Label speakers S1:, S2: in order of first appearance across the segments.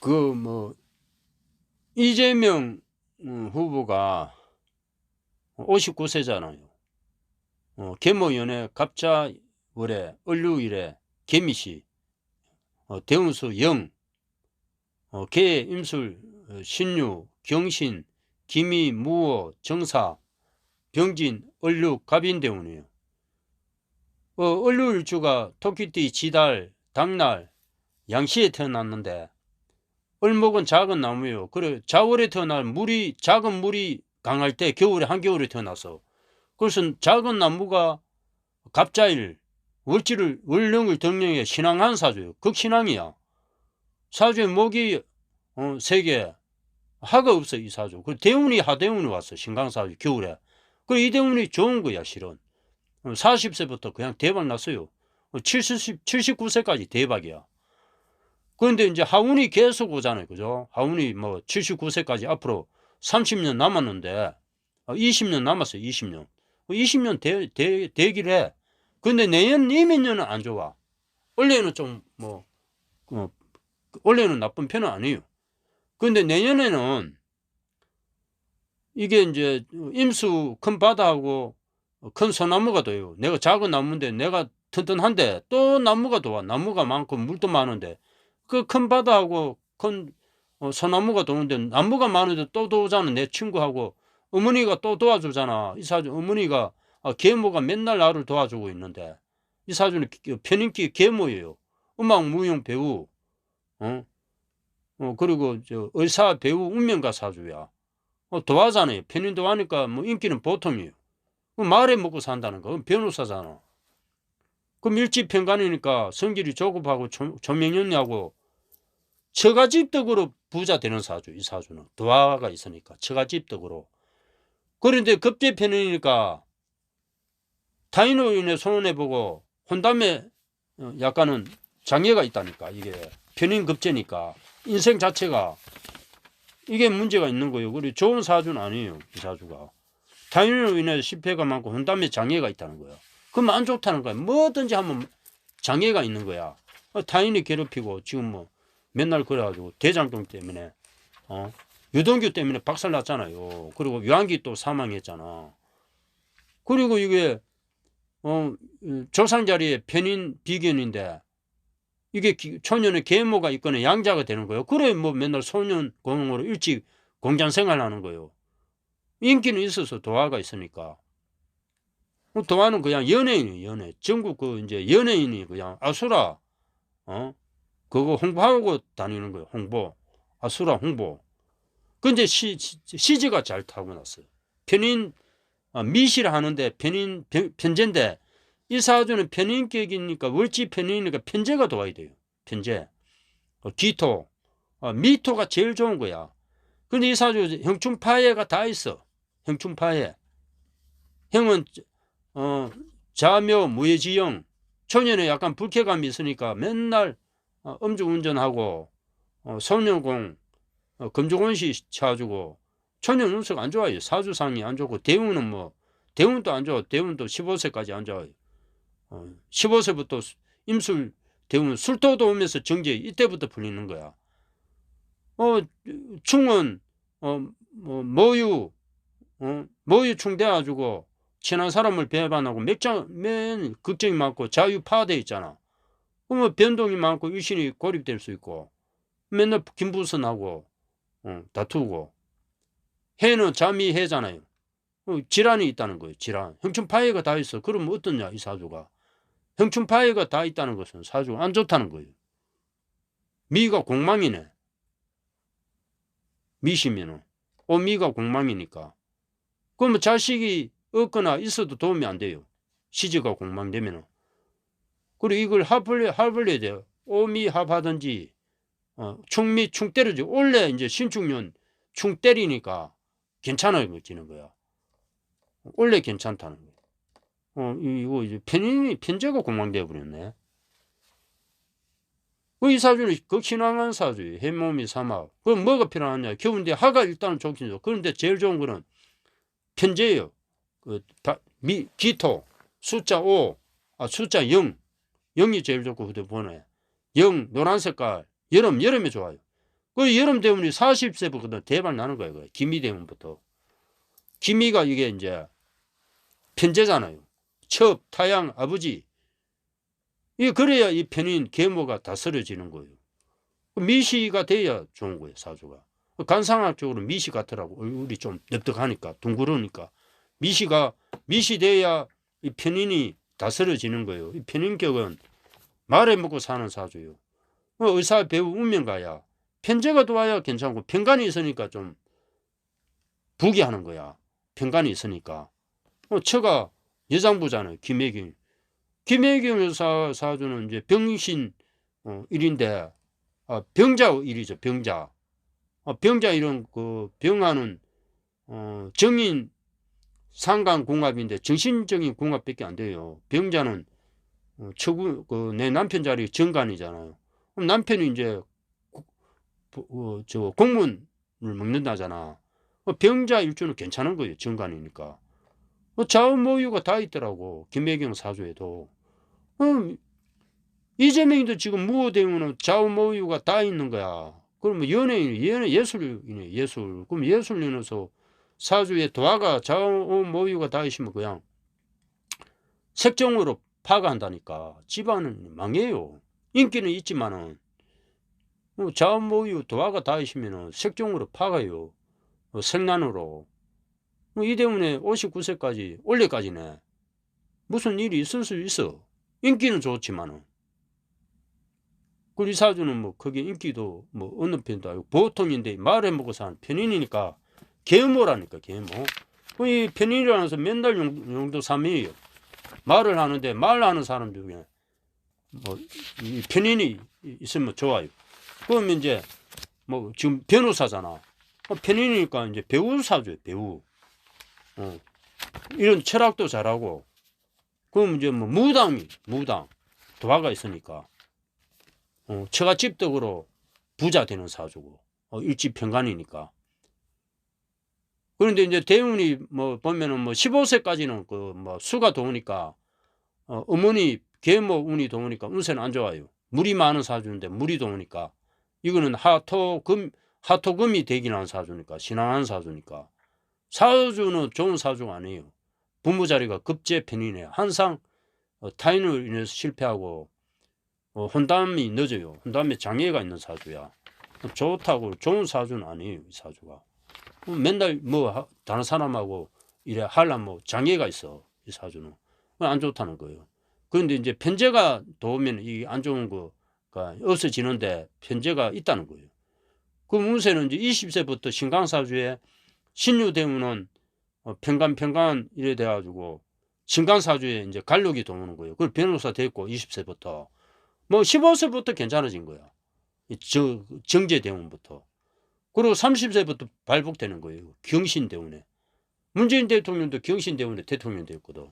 S1: 그 뭐 이재명 음, 후보가 59세잖아요. 어, 계모연애 갑자 월에 을류일에 개미시 어, 대운수 영 어, 개 임술 어, 신유 경신 기미 무어 정사 병진 을류 갑인대운이에요. 어, 을류일주가 토끼띠 지달 당날 양시에 태어났는데 을목은 작은 나무예요. 그래 자월에 태어난 물이 작은 물이 강할 때 겨울에 한겨울에 태어나서 그래서 작은 나무가 갑자일 월지를 월령을 덕령에 신앙한 사주예요. 극신앙이야. 사주에 목이 어, 세개 하가 없어 이 사주. 그 대운이 하대운이 왔어 신강사주 겨울에. 그 이 대운이 좋은 거야 실은. 40세부터 그냥 대박 났어요. 70, 79세까지 대박이야. 그런데 이제 하운이 계속 오잖아요. 그죠? 하운이 뭐 79세까지 앞으로 30년 남았는데, 20년 남았어요. 20년. 20년 대, 대, 대기를 해. 근데 내년, 이민년은 안 좋아. 원래는 좀 뭐, 어, 원래는 나쁜 편은 아니에요. 근데 내년에는 이게 이제 임수 큰 바다하고 큰 소나무가 돼요. 내가 작은 나무인데 내가 튼튼한데 또 나무가 도와. 나무가 많고 물도 많은데 그 큰 바다하고 큰 어, 소나무가 도는데 나무가 많은데 또 도우잖아. 내 친구하고 어머니가 또 도와주잖아. 이 사주 어머니가 아, 계모가 맨날 나를 도와주고 있는데 이 사주는 편인기 계모예요. 음악 무용 배우 어? 어 그리고 저 의사 배우 운명가 사주야. 어, 도와잖아요. 편인 도와니까 뭐 인기는 보통이에요. 그 말에 먹고 산다는 거. 변호사잖아. 그럼 일지평간이니까 성질이 조급하고 조명연하고 처가집덕으로 부자 되는 사주 이 사주는 도화가 있으니까 처가집덕으로 그런데 급제편이니까 타인으로 인해 손해보고 혼담에 어, 약간은 장애가 있다니까 이게 편인 급제니까 인생 자체가 이게 문제가 있는 거예요. 그리고 좋은 사주는 아니에요. 이 사주가. 타인으로 인해 실패가 많고 혼담에 장애가 있다는 거야. 그럼 안 좋다는 거야. 뭐든지 한번 장애가 있는 거야. 어, 타인이 괴롭히고 지금 뭐 맨날 그래가지고 대장동 때문에 어 유동규 때문에 박살 났잖아요. 그리고 유한기 또 사망했잖아. 그리고 이게 어 조상 자리에 편인 비견인데 이게 초년에 계모가 있거나 양자가 되는 거예요. 그래 뭐 맨날 소년 공으로 일찍 공장 생활하는 거예요. 인기는 있어서 도화가 있으니까. 뭐 도화는 그냥 연예인이 연예. 전국 그 이제 연예인이 그냥 아수라 어 그거 홍보하고 다니는 거예요. 홍보 아 수라 홍보. 근데 시, 시지가 잘 타고났어요. 편인 아, 미시를 하는데 편인 편제인데 이 사주는 편인격이니까 월지 편인이니까 편제가 도와야 돼요. 편제. 어, 기토. 어, 미토가 제일 좋은 거야. 근데 이 사주 형충파해가 다 있어. 형충파해. 형은 어, 자묘 무예지형. 초년에 약간 불쾌감이 있으니까 맨날 어, 음주운전하고 어, 소년공 어, 금조건시 쳐주고 초년 운석 안 좋아요. 사주상이 안 좋고 대운은 뭐 대운도 안 좋아. 대운도 15세까지 안 좋아요. 어, 15세부터 임술 대운 술도도 오면서 정제 이때부터 풀리는 거야. 어 충은 어 뭐 모유 어 모유충 돼가지고 친한 사람을 배반하고 맥장 맨 걱정이 많고 자유 파돼 있잖아. 그러면 변동이 많고 일신이 고립될 수 있고 맨날 김부선하고 어, 다투고 해는 잠이 해잖아요. 어, 질환이 있다는 거예요. 질환. 형충파해가 다 있어. 그러면 어떠냐 이 사주가. 형충파해가 다 있다는 것은 사주가 안 좋다는 거예요. 미가 공망이네. 미시면은. 오 미가 공망이니까. 그러면 자식이 없거나 있어도 도움이 안 돼요. 시즈가 공망되면은. 그리고 이걸 합을, 합을 해야 돼요. 오미 합하든지, 어, 충미 충 때려지. 원래 이제 신축년 충 때리니까 괜찮아지는 거야. 원래 괜찮다는 거야. 어, 이거 이제 편인이, 편제가 공망되어 버렸네. 그 이 사주는 극신앙한 사주예요. 해몸이 사막. 그럼 뭐가 필요하냐? 겨운데 하가 일단은 좋긴 좋 그런데 제일 좋은 거는 편제예요. 그, 다, 미, 기토, 숫자 5, 아, 숫자 0. 0이 제일 좋고 휴대폰에. 0, 노란 색깔. 여름, 여름에 좋아요. 그 여름 대운이 40세부터 대박 나는 거예요. 그 기미 대운부터. 기미가 이게 이제 편제잖아요. 첩, 타양, 아버지. 이 그래야 이 편인 계모가 다스려지는 거예요. 미시가 돼야 좋은 거예요, 사주가. 간상학적으로 미시 같더라고. 얼굴이 좀 넓적하니까, 둥그러니까. 미시가, 미시 돼야 이 편인이 다스려지는 거예요. 이 편인격은 말에 먹고 사는 사주요. 어, 의사, 배우, 운명가야. 편제가 좋아야 괜찮고, 편간이 있으니까 좀 부기하는 거야. 편간이 있으니까. 어, 처가 여장부잖아요. 김혜경. 김혜경 여사 사주는 이제 병신 어, 일인데 아, 병자 일이죠. 병자. 아, 병자 이런 그 병하는 어, 정인 상간 궁합인데 정신적인 궁합밖에 안 돼요. 병자는 어, 처구 그 내 남편 자리 정관이잖아요. 그럼 남편이 이제 고- 어, 저 공문을 먹는다잖아. 어, 병자 일주는 괜찮은 거예요. 정관이니까. 어, 자원모유가 다 있더라고. 김혜경 사주에도. 어, 이재명이도 지금 무호대우는 자원모유가 다 있는 거야. 그러면 연예인, 연예, 예술이네, 예술. 그럼 예술인으로서 사주에 도화가 자원모유가 다 있으면 그냥 색종으로 파가한다니까. 집안은 망해요. 인기는 있지만은 어, 자원모유 도화가 다 있으면 색종으로 파가요. 어, 색난으로. 어, 이 때문에 59세까지 올해까지네. 무슨 일이 있을 수 있어. 인기는 좋지만은. 우리 사주는 뭐 그게 인기도 뭐 어느 편도 아니고 보통인데 말해 먹고 사는 편인이니까 계모라니까 계모. 그이 편인이라는 서 맨날 용- 용도 삼이에요. 말을 하는데 말하는 사람 중에 뭐이 편인이 있으면 좋아요. 그러면 이제 뭐 지금 변호사잖아. 어, 편인이니까 이제 배우 사주예요 배우. 어. 이런 철학도 잘하고 그럼 이제 뭐 무당이 무당 도화가 있으니까 어, 처가집덕으로 부자 되는 사주고 어, 일지평간이니까 그런데 이제 대운이 뭐 보면은 뭐 15세까지는 그 뭐 수가 도우니까 어, 어머니 계모 운이 도우니까 운세는 안 좋아요 물이 많은 사주인데 물이 도우니까 이거는 하토금 하토금이 한 사주니까 신앙한 사주니까 사주는 좋은 사주가 아니에요 부모 자리가 급제 편이네 항상 어, 타인으로 인해서 실패하고 어, 혼담이 늦어요. 혼담에 장애가 있는 사주야. 좋다고 좋은 사주는 아니에요. 이 사주가. 어, 맨날 뭐 하- 다른 사람하고 이래 하려면 뭐 장애가 있어. 이 사주는. 안 좋다는 거예요. 그런데 이제 편제가 도우면 이 안 좋은 거가 없어지는데 편제가 있다는 거예요. 그 운세는 이제 20세부터 신강사주에 신유대운은 어, 평간 평간 이래 돼가지고 신강사주에 이제 갈록이 도우는 거예요. 그걸 변호사 됐고 20세부터 뭐 15세부터 괜찮아진 거야. 이 저, 정제대운부터. 그리고 30세부터 발복되는 거예요. 경신대운에. 문재인 대통령도 경신대운에 대통령 됐거든.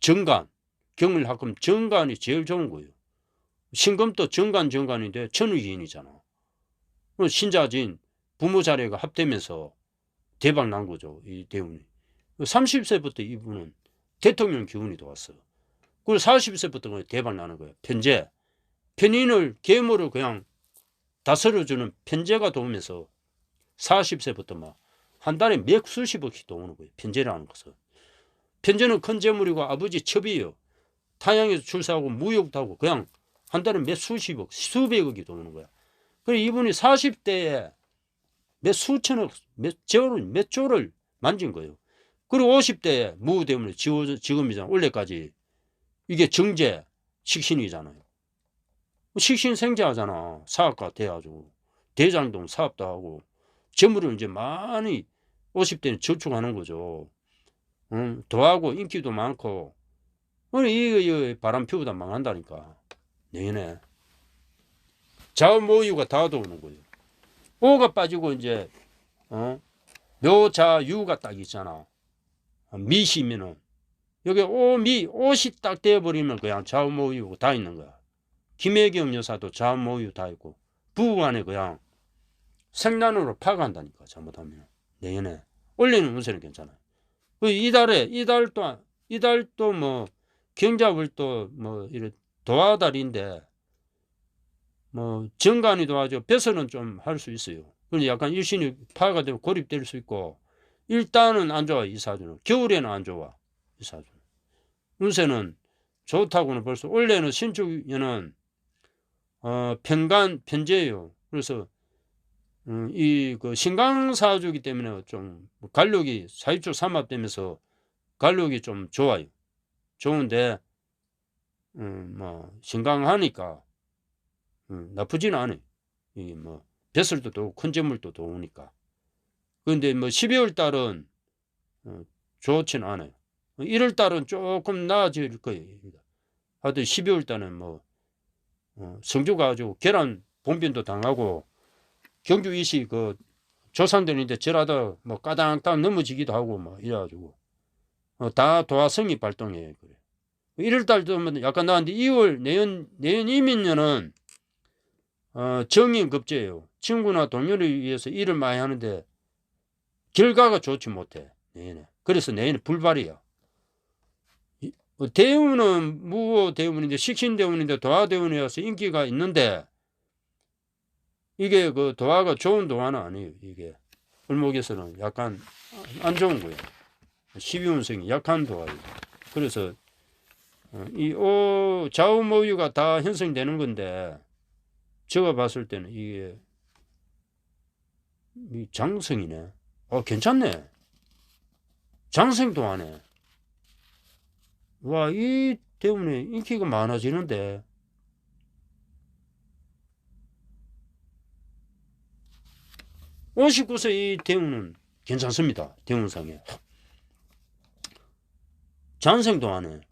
S1: 정관, 경을 하면 정관이 제일 좋은 거예요. 신금도 정관 정관인데 천의기인이잖아. 그리고 신자진 부모 자리가 합되면서 대박 난 거죠. 이 대운이. 30세부터 이분은 대통령 기운이 들어왔어. 그리고 40세부터 대박 나는 거예요. 편제. 편인을 계모를 그냥 다스려주는 편제가 도우면서 40세부터 막 한 달에 몇 수십억씩 도우는 거예요. 편제라는 것은. 편제는 큰 재물이고 아버지 첩이에요. 타양에서 출세하고 무역도 하고 그냥 한 달에 몇 수십억, 수백억이 도우는 거야. 그리고 이분이 40대에 몇 수천억, 몇 조를, 몇 조를 만진 거예요. 그리고 50대에 무후 때문에 지금이잖아. 원래까지. 이게 정제, 식신이잖아요. 식신생자하잖아. 사업가 돼가지고. 대장동 사업도 하고. 재물을 이제 많이 50대는 저축하는 거죠. 응, 더하고 인기도 많고. 이거, 이거 바람 피우다 망한다니까. 내년에. 자모유가 다 도우는 거예요. 오가 빠지고 이제, 어? 묘자유가 딱 있잖아. 미시면은. 여기 오미, 옷이 딱 되어버리면 그냥 자모유 다 있는 거야. 김혜경 여사도 자모유 다 있고 부부 간에 그냥 생난으로 파간다니까 잘못하면 내년에 올리는 운세는 괜찮아요. 그 이달에 이달 또한 이달 또 뭐 경자월도 뭐 이래 도화달인데 뭐 정관이 도와줘 벼슬은 좀 할 수 있어요. 그런데 약간 일신이 파가 되고 고립될 수 있고 일단은 안 좋아 이 사주는 겨울에는 안 좋아 이 사주. 운세는 좋다고는 벌써 원래는 신축에는 어 편간 편제예요. 그래서 음, 이그 신강사주기 때문에 좀 관력이 사입적 삼합되면서 관력이 좀 좋아요. 좋은데 음, 뭐 신강하니까 음, 나쁘지는 않아요. 이게 뭐 벼슬도 또큰 재물도 도우니까. 그런데 뭐 12월 달은 어, 좋지는 않아요. 1월 달은 조금 나아질 거예요. 하여튼 12월 달은 뭐 어, 성주 가지고 계란 봉변도 당하고 경주 이시 그 조상들인데 저라도 뭐 까당땅 넘어지기도 하고 뭐 이래가지고 어, 다 도화성이 발동해 그래. 1월 달도 뭐 약간 나왔는데 2월 내년 내년 이민년은 어, 정인 급제예요. 친구나 동료를 위해서 일을 많이 하는데 결과가 좋지 못해 내년에. 그래서 내년에 불발이야. 이- 어, 대운은 무호 대운인데 식신 대운인데 도화 대운이어서 인기가 있는데 이게 그 도화가 좋은 도화는 아니에요. 이게 을목에서는 약간 안 좋은 거예요. 12운성이 약한 도화예요. 그래서 어, 이 오, 좌우모유가 다 형성되는 건데 제가 봤을 때는 이게 이 장성이네. 어 괜찮네. 장생도 하네. 와, 이 때문에 인기가 많아지는데. 오십구 세이 대운은 괜찮습니다. 대운상에. 장생도 하네.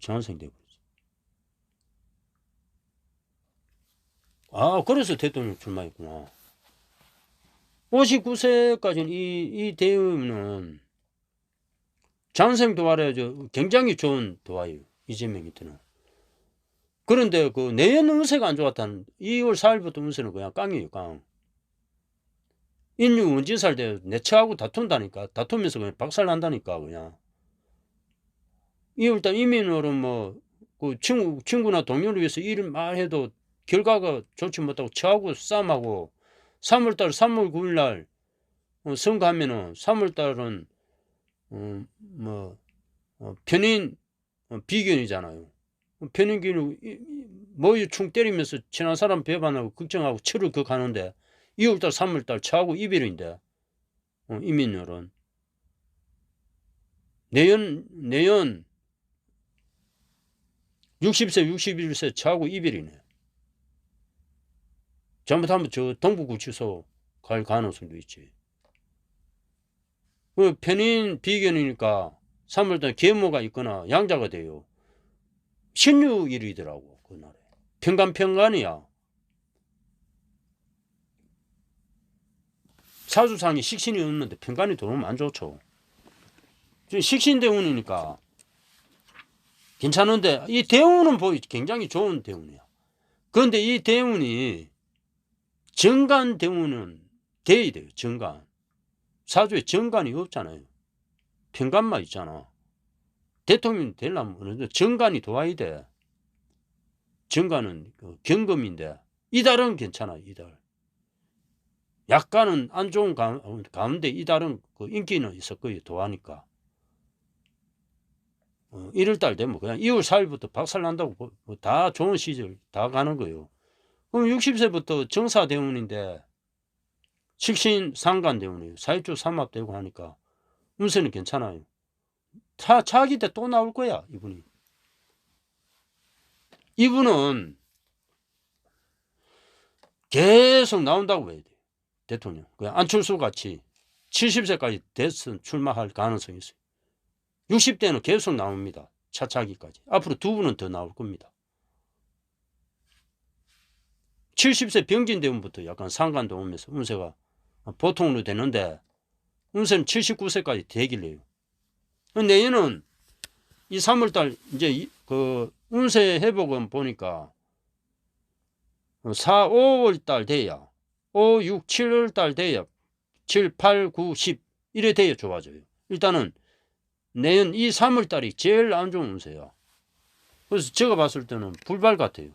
S1: 장생 되고 있어. 아, 그래서 대통령 출마했구나. 59세까지는 이, 이 대운은 장생 도화래 저 굉장히 좋은 도화예요. 이재명한테는. 그런데 그 내년 운세가 안 좋았다는 2월 4일부터 운세는 그냥 깡이에요, 깡. 인류 운지살 때 내처하고 다툰다니까. 다투면서 그냥 박살 난다니까, 그냥. 2월달 이민으로 뭐, 그 친구, 친구나 동료를 위해서 일을 많이 해도 결과가 좋지 못하고 처하고 싸움하고 3월달 3월 9일날 어, 선거하면은 3월달은 어, 뭐 어, 편인 어, 비견이잖아요. 편인견이 머리 충 때리면서 친한 사람 배반하고 걱정하고 그 가는데 2월달 3월달 처하고 이별인데 어, 이민열은 내년 내년 60세 61세 처하고 이별이네. 잘못하면 저 동부구치소 갈 가능성도 있지. 그 편인 비견이니까 3월달 계모가 있거나 양자가 돼요. 신유일이더라고 그 날에. 평간평간이야. 사주상에 식신이 없는데 평간이 들어오면 안 좋죠. 지금 식신 대운이니까 괜찮은데 이 대운은 보이 굉장히 좋은 대운이야. 그런데 이 대운이 정간 대운은 돼야 돼요. 정간. 사주에 정간이 없잖아요. 평간만 있잖아. 대통령이 되려면 어느 정도 정간이 도와야 돼. 정간은 그 경금인데 이달은 괜찮아. 이달. 약간은 안 좋은 가, 가운데 이달은 그 인기는 있을 거예요. 도와니까. 어, 1월달 되면 그냥 2월 4일부터 박살 난다고 뭐, 뭐다 좋은 시절 다 가는 거예요. 그럼 60세부터 정사 대운인데 식신 상간 대운이에요. 사일주 삼합되고 하니까 운세는 괜찮아요. 차, 차기 때 또 나올 거야 이분이. 이분은 계속 나온다고 봐야 돼. 대통령. 그냥 안철수 같이 70세까지 대선 출마할 가능성이 있어요. 60대는 계속 나옵니다. 차차기까지. 앞으로 두 분은 더 나올 겁니다. 70세 병진 대운부터 약간 상관도 오면서 운세가 보통으로 되는데 운세는 79세까지 되길래요. 내년은 이 3월달 이제 이- 그 운세 회복은 보니까 4, 5월달 돼야 5, 6, 7월달 돼야 7, 8, 9, 10 이래 돼야 좋아져요. 일단은 내년 이 3월달이 제일 안 좋은 운세야. 그래서 제가 봤을 때는 불발 같아요.